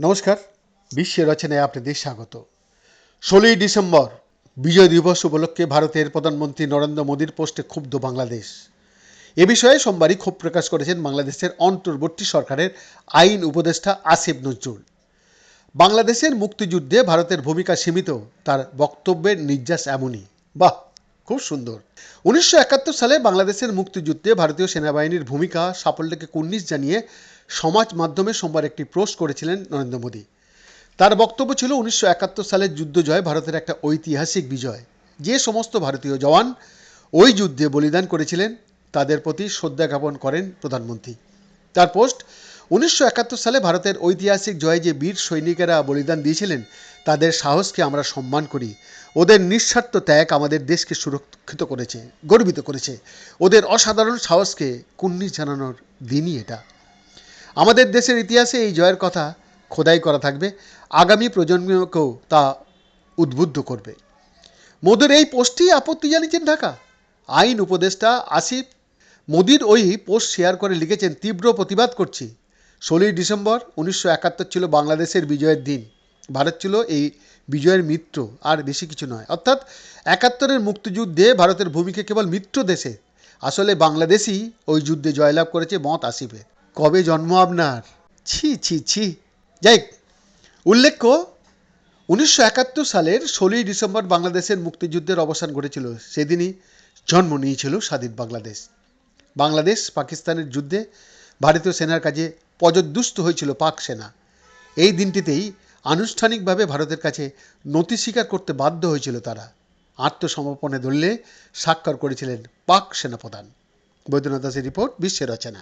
নমস্কার, বিশ্বের রচনায় আপনাদের স্বাগত। ষোলোই ডিসেম্বর, বিজয় দিবস উপলক্ষে ভারতের প্রধানমন্ত্রী নরেন্দ্র মোদীর পোস্টে ক্ষুব্ধ বাংলাদেশ। এ বিষয়ে সোমবারই ক্ষোভ প্রকাশ করেছেন বাংলাদেশের অন্তর্বর্তী সরকারের আইন উপদেষ্টা আসিফ নজরুল। বাংলাদেশের মুক্তিযুদ্ধে ভারতের ভূমিকা সীমিত, তার বক্তব্যের নির্যাস এমনই। বাহ! খুব সুন্দর। উনিশশো একাত্তর সালে বাংলাদেশের মুক্তিযুদ্ধে ভারতীয় সেনাবাহিনীর ভূমিকা, সাফল্যকে কুর্নিশ জানিয়ে সমাজ মাধ্যমে সোমবার একটি পোস্ট করেছিলেন নরেন্দ্র মোদী। তার বক্তব্য ছিল উনিশশো একাত্তর সালের যুদ্ধ জয় ভারতের একটা ঐতিহাসিক বিজয়। যে সমস্ত ভারতীয় জওয়ান ওই যুদ্ধে বলিদান করেছিলেন, তাদের প্রতি শ্রদ্ধা জ্ঞাপন করেন প্রধানমন্ত্রী। তার পোস্ট উনিশশো একাত্তর সালে ভারতের ঐতিহাসিক জয়ে যে বীর সৈনিকেরা বলিদান দিয়েছিলেন, তাদের সাহসকে আমরা সম্মান করি। ওদের নিঃস্বার্থ ত্যাগ আমাদের দেশকে সুরক্ষিত করেছে, গর্বিত করেছে। ওদের অসাধারণ সাহসকে কুর্নিশ জানানোর দিনই এটা। আমাদের দেশের ইতিহাসে এই জয়ের কথা খোদাই করা থাকবে, আগামী প্রজন্মকেও তা উদ্বুদ্ধ করবে। মোদের এই পোস্টই আপত্তি জানিয়েছেন ঢাকা। আইন উপদেষ্টা আসিফ মোদির ওই পোস্ট শেয়ার করে লিখেছেন, তীব্র প্রতিবাদ করছি। ষোলোই ডিসেম্বর উনিশশো একাত্তর ছিল বাংলাদেশের বিজয়ের দিন। ভারত ছিল এই বিজয়ের মিত্র, আর বেশি কিছু নয়। অর্থাৎ একাত্তরের মুক্তিযুদ্ধে ভারতের ভূমিকা কেবল মিত্র দেশে। আসলে বাংলাদেশই ওই যুদ্ধে জয়লাভ করেছে মত আসিফের কবে জন্ম আপনার? ছি ছি ছি। যাই উল্লেখ্য, উনিশশো একাত্তর সালের ষোলোই ডিসেম্বর বাংলাদেশের মুক্তিযুদ্ধের অবসান ঘটেছিল। সেদিনই জন্ম নিয়েছিল স্বাধীন বাংলাদেশ। বাংলাদেশ পাকিস্তানের যুদ্ধে ভারতীয় সেনার কাজে পর্যদুস্ত হয়েছিল পাক সেনা। এই দিনটিতেই আনুষ্ঠানিকভাবে ভারতের কাছে নথি স্বীকার করতে বাধ্য হয়েছিল তারা। আত্মসমর্পণে দলিলে স্বাক্ষর করেছিলেন পাক সেনাপ্রধান। বৈদ্যনাথ দাসের রিপোর্ট বিশ্বের রচনা।